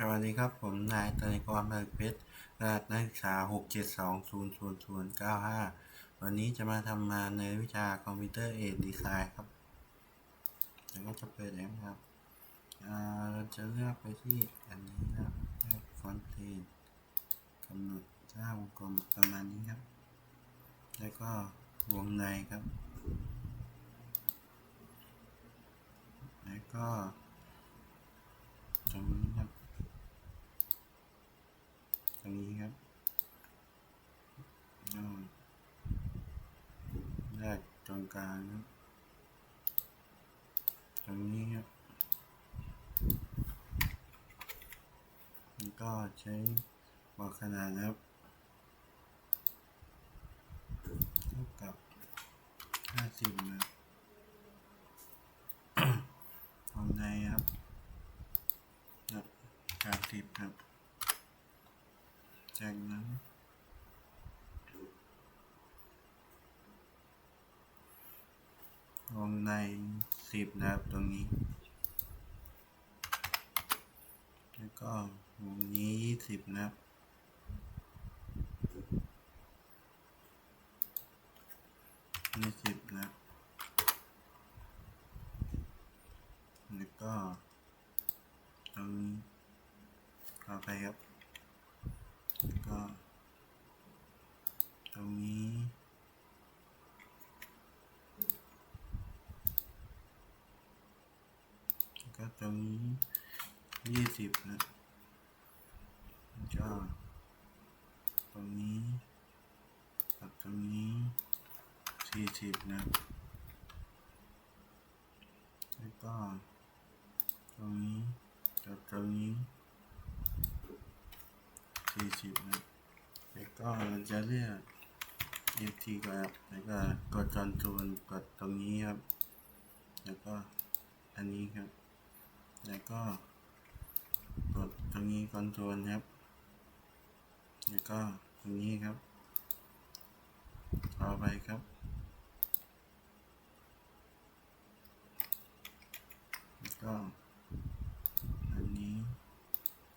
สวัสดีครับ ผมนายตนิกรเบิกเพชรรหัสนักศึกษา 67200095 วันนี้จะมาทำงานในวิชาคอมพิวเตอร์เอดดีไซน์ครับเดี๋ยวก็จะเปิดแอปครับเราจะเลือกไปที่อันนี้นะครับเลือกฟอนต์เพจกำหนดสร้าวงกลมประมาณนี้ครับ แล้วก็วงในครับ แล้วก็ตรงนี้ครับ รงนี้ครับแรกตรงกลางครับตรงนี้ครับแล้วก็ใช้บอกขนาดนะครับเท่ากับห้าสิบนะ ตรงในครับ ครับการติดครับ จากนั้น วง ในสิบนะครับตรงนี้ แล้วก็วงนี้ยี่สิบนะครับ ยี่สิบนะครับแล้วก็ ตรงนี้ต่อไปครับแล้วก็ ตรงนี้ แล้วก็ตรงนี้ยี่สิบนะก็ตรงนี้กับตรงนี้สี่สิบนะแล้วก็ตรงนี้กับตรงนี้สี่สิบนะแล้วก็เราจะเลือก FT ก่อนครับแล้วก็กดจอนโซนกดตรงนี้ครับ แล้วก็อันนี้ครับ แล้วก็กดตรงนี้คอนโทรลครับ แล้วก็ตรงนี้ครับต่อไปครับ แล้วก็อันนี้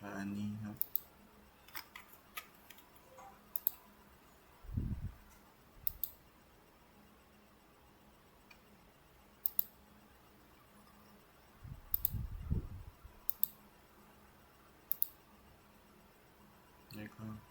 กับอันนี้ครับ แ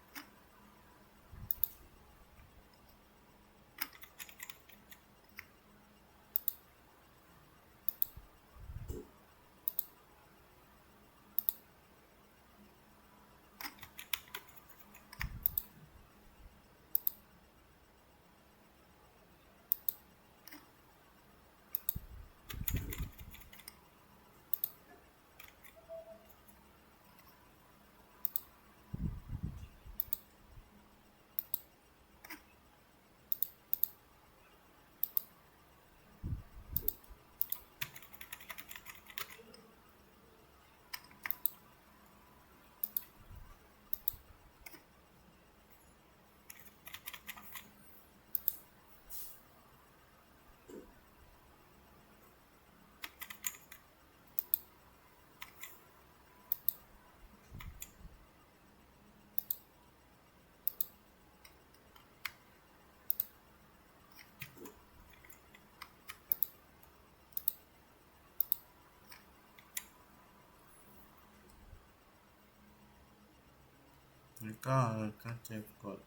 แล้วก็ก็จะกด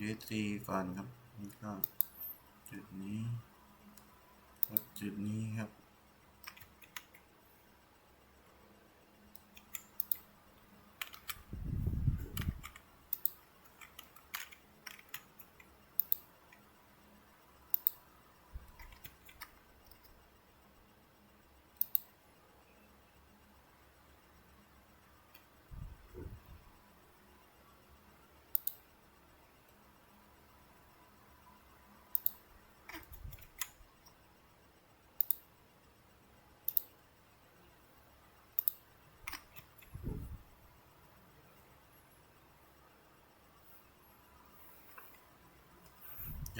USC ก่อนครับ แล้วก็จุดนี้ กดจุดนี้ครับ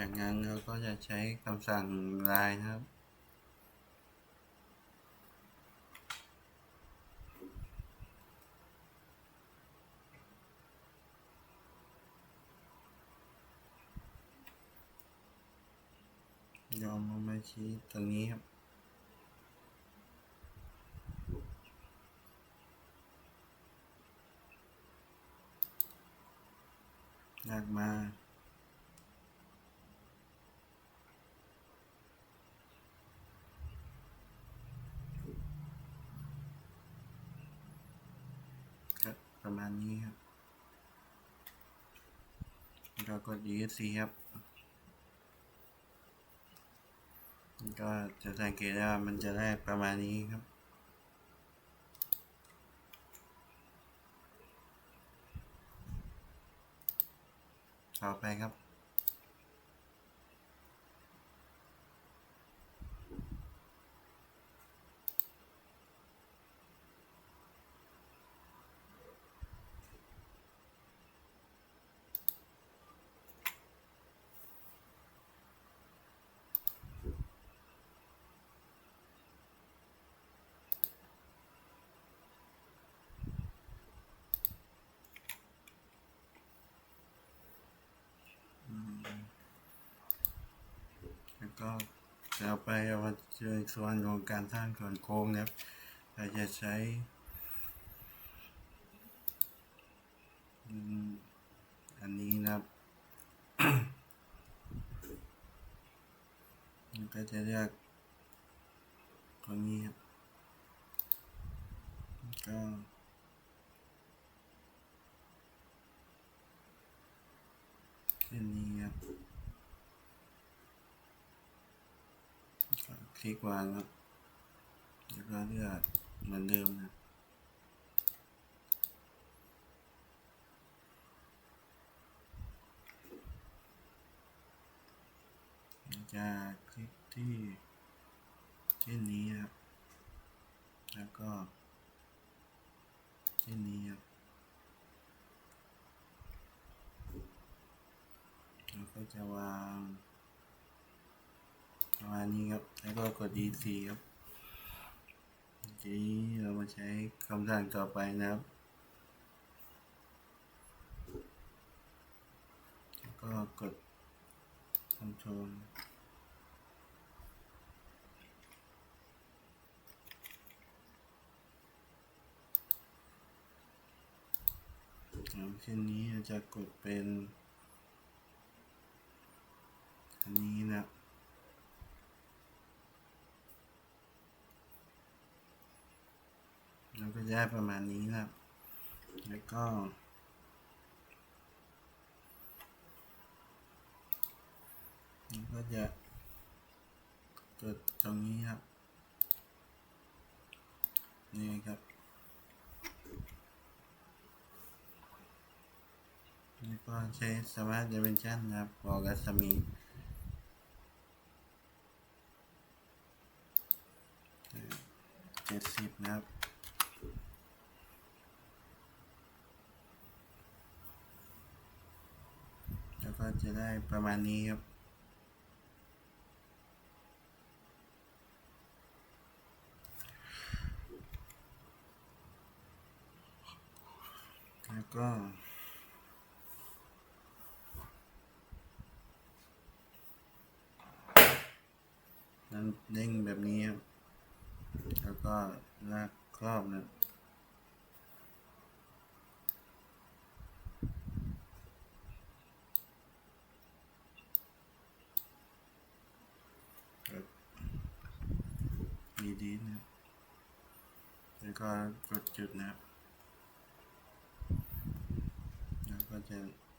จากนั้นเราก็จะใช้คำสั่ง line ครับยอมมาชี้ตรงนี้ครับมากมา ประมาณนี้ครับเรากด ESC ครับ ก็จะสังเกตได้ว่ามันจะได้ประมาณนี้ครับต่อไปครับ แล้ว ก็จะไปเอาเจอส่วนของการสร้างส่วนโค้งนะครับเราจะใช้อันนี้นะครับก็จะเรียกตรงนี้ครับก็เช่นนี้ครับ คลิกวางครับแล้วก็เลือกเหมือนเดิมนะจะคลิกที่ที่นี้ครับ แล้วก็ที่นี้ครับแล้วก็จะวาง ประมาณนี้ครับ แล้วก็กด EC ครับทีนี้เรามาใช้คำสั่งต่อไปนะครับ แล้วก็กด Control เช่นนี้จะกดเป็น อันนี้นะ ครับแล้วก็จะได้ประมาณนี้ครับ แล้วก็แล้วก็จะกดตรงนี้ครับ นี่ครับแล้วก็ใช้สมาร์ทเดเวนชั่นครับบอกรัศมีเจ็ดสิบนะครับ แล้วก็จะได้ประมาณนี้ครับ แล้วก็นั้นเด้งแบบนี้ครับ แล้วก็ลากครอบนะ มีดีนะครับแล้วก็กดจุดนะครับ แล้วก็จะลากมาด้านล่าง ก็จะอยู่ในลักษณะอย่างนี้ครับ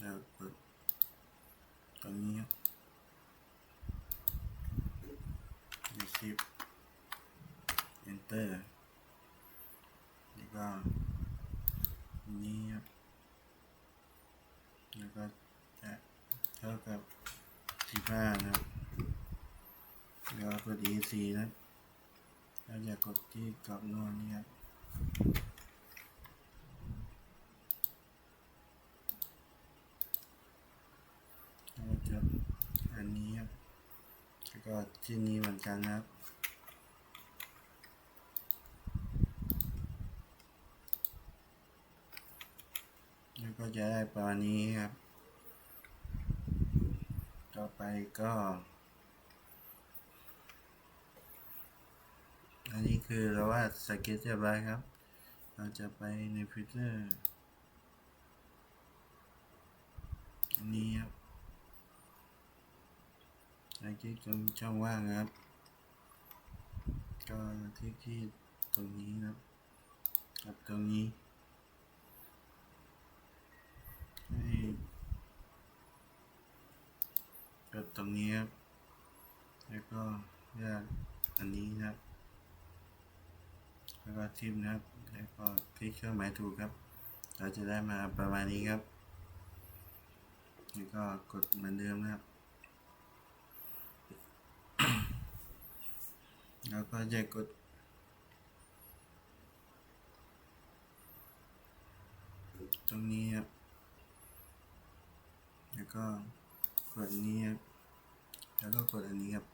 แล้วกดตรงนี้ครับยี่สิบ enter แล้ว ก็จะเท่ากับสิบห้านะครับแล้วกด EC นะแล้วจะกดที่กรอบนอกนี่ครับแล้วจะอันนี้ครับแล้วก็ที่นี้เหมือนกันนะครับแล้วก็จะได้ประมาณนี้ครับ ต่อไปก็ อันนี้คือเราว่าสเก็ตเรียบร้อยครับ เราจะไปในพิลเตอร์อันนี้ครับสเก็ตตรงช่องว่างครับ ก็ที่ที่ตรงนี้ครับกับตรงนี้ให้ กดตรงนี้ครับ แล้วก็เลือกอันนี้นะครับแล้วก็ทิมนะครับ แล้วก็คลิกเครื่องหมายถูกครับ เราจะได้มาประมาณนี้ครับ แล้วก็กดเหมือนเดิมนะครับ แล้วก็จะกดตรงนี้ครับ แล้วก็ กดอันนี้ครับแล้วก็กดอันนี้ครับ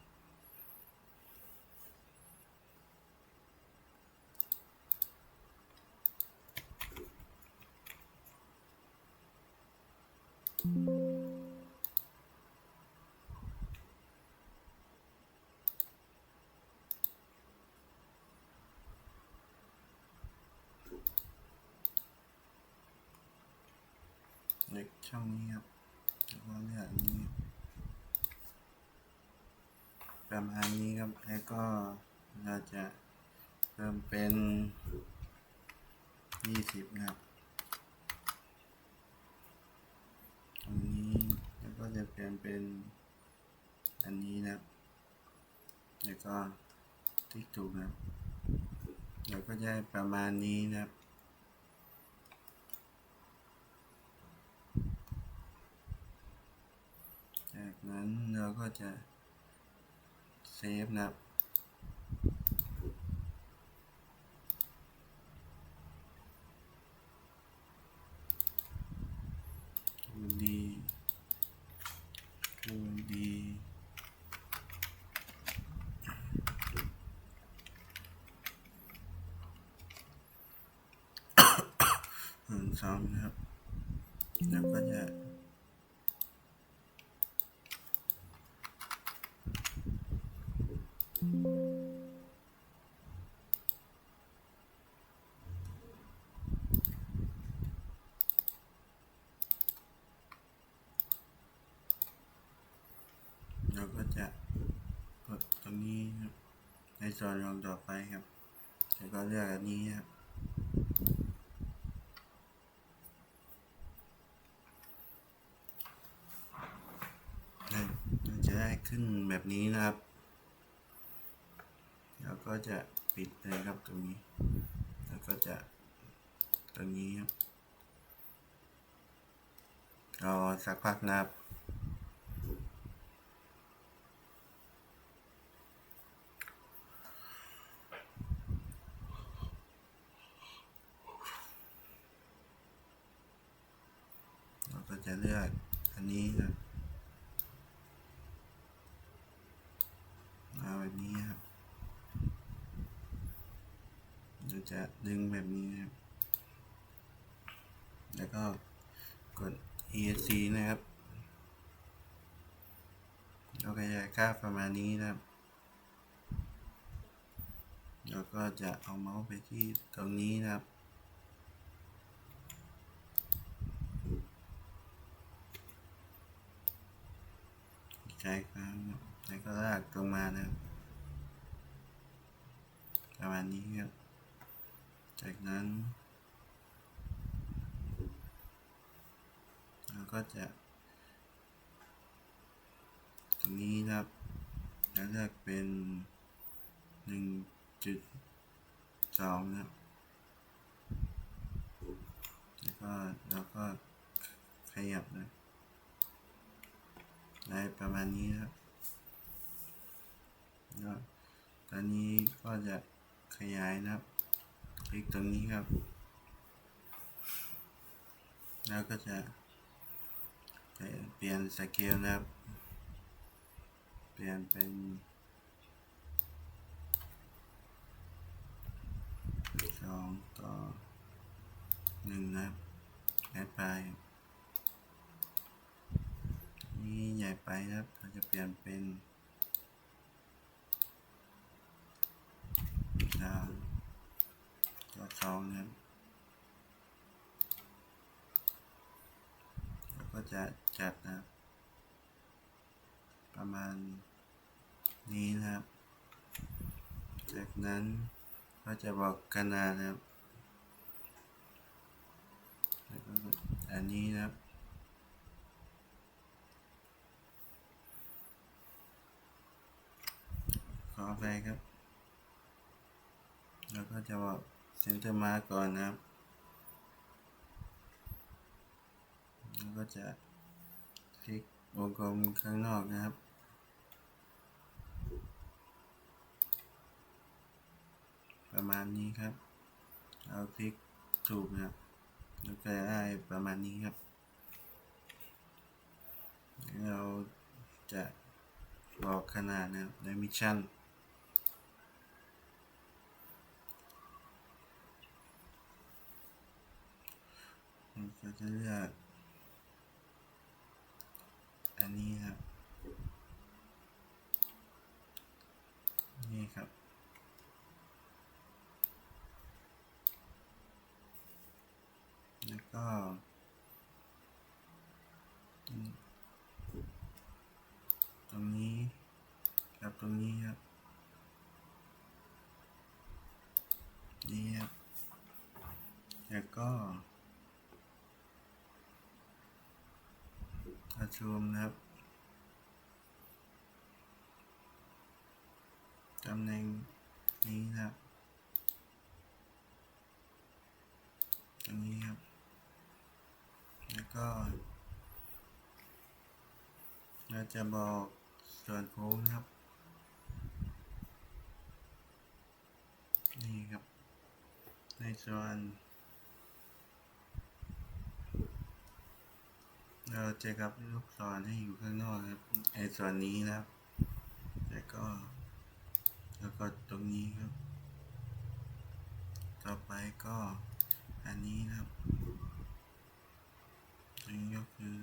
เล็กช่องนี้ครับ แล้วเลือกอันนี้ประมาณนี้ครับ แล้วก็เราจะเพิ่มเป็นยี่สิบนะครับ ตรงนี้แล้วก็จะเปลี่ยนเป็นอันนี้นะครับ แล้วก็ติ๊กถูกนะครับแล้วก็จะประมาณนี้นะครับ จาก นั้นเราก็จะเซฟนะครับคูณดีคูณดีหนึ่งสองนะครับ แล้วก็จะ ไปครับแล้วก็เลือกอันนี้ครับนี่จะได้ขึ้นแบบนี้นะครับ แล้วก็จะปิดเลยครับตรงนี้ แล้วก็จะตรงนี้ครับรอสักพักนะครับ เราก็จะเลือกอันนี้ครับเอาแบบนี้ครับเราจะดึงแบบนี้นะครับ แล้วก็กด ESC นะครับเราก็จะค่าประมาณนี้นะครับ แล้วก็จะเอาเมาส์ไปที่ตรงนี้นะครับ ใช้ครับแล้วก็ลากตรงมานะครับประมาณนี้ครับจากนั้น เราก็จะ ตรงนี้นะครับแล้วเลือกเป็นหนึ่งจุดสองนะครับแล้วก็แล้วก็ขยับนะ ได้ประมาณนี้ครับแล้วตอนนี้ก็จะขยายนะครับ คลิกตรงนี้ครับ แล้วก็จะเปลี่ยนสเกลนะครับ เปลี่ยนเป็นสองต่อหนึ่งนะครับใหญ่ไป นี่ใหญ่ไปนะครับ เราจะเปลี่ยนเป็นสามต่อสองนะครับแล้วก็จะจัดนะครับ ประมาณนี้นะครับ จากนั้นก็จะบอกขนาดนะครับแล้วก็อันนี้นะครับ อไปครับ แล้วก็จะบอกเซนเตอร์มาก่อนนะครับ แล้วก็จะคลิกวงกลมข้างนอกนะครับประมาณนี้ครับ เอาคลิกถูกนะครับแล้วก็ได้ประมาณนี้ครับ เราจะบอกขนาดนะครับในมิชชั่น เรา ก็จะเลือก อันนี้ครับ นี่ครับ แล้วก็ตรงนี้กับตรงนี้ครับนี่ครับแล้วก็ ประชุมนะครับตำแหน่งนี้นะครับตรงนี้ครับ แล้วก็ เราจะบอกส่วนโค้งครับ นี่ครับ ในส่วน เราจะกับลูกศรให้อยู่ข้างนอกครับไอ้ส่วนนี้นะครับ แล้วก็ แล้วก็ตรงนี้ครับ ต่อไปก็อันนี้นะครับอันนี้ก็คือ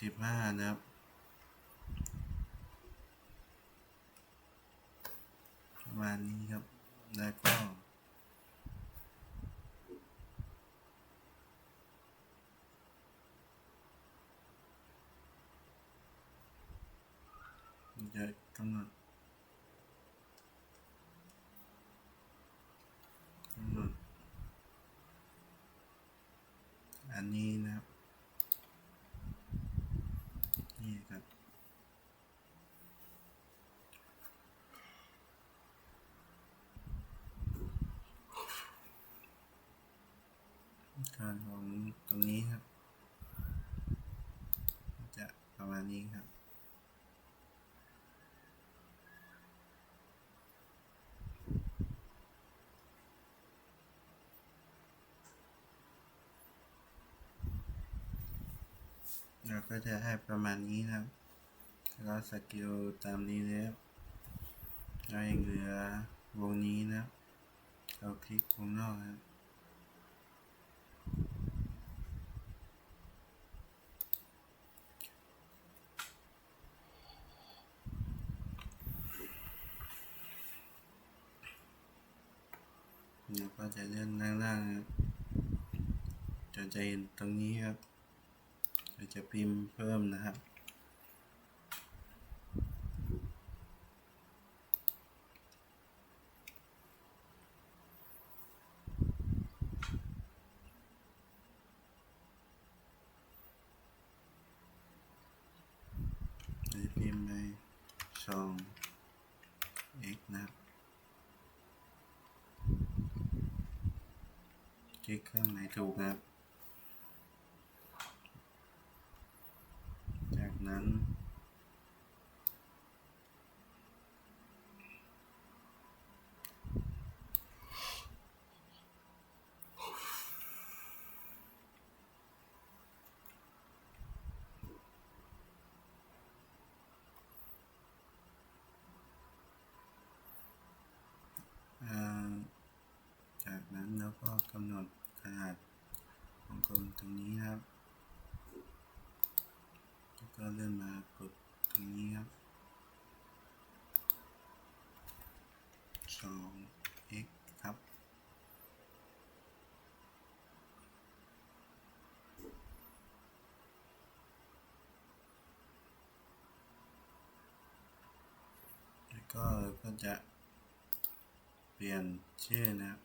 สิบห้านะครับประมาณนี้ครับ แล้วก็ จะกำหนดกำหนด อันนี้นะครับ นี่ครับ การของตรงนี้ครับ จะประมาณนี้ครับ เราก็จะให้ประมาณนี้นะครับแล้วสกิลตามนี้แล้วเรายังเหลือวงนี้นะ เราคลิกวงนอกนะเราก็จะเลื่อนล่างๆนะจนจะเห็นตรงนี้ครับ เราจะพิมพ์เพิ่มนะครับเราจะพิมพ์ในช่อง x นะครับคลิกเครื่องไหนถูกนะครับ จากนั้น แล้วก็กำหนดขนาดวงกลมตรงนี้ครับแล้วก็เลื่อนมากดตรงนี้ครับสอง x ครับ แล้วก็เราก็จะเปลี่ยนชื่อนะครับ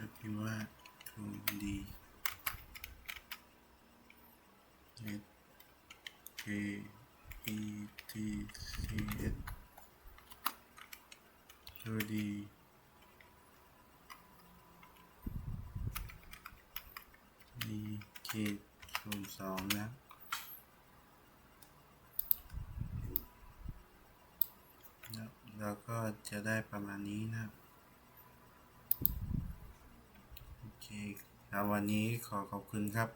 ก็ พิมพ์ว่า 2D S K E T C S 2D มีขีดศูนย์สองนะแล้วเราก็จะได้ประมาณนี้นะครับ โอเค ครับวันนี้ขอขอบคุณครับ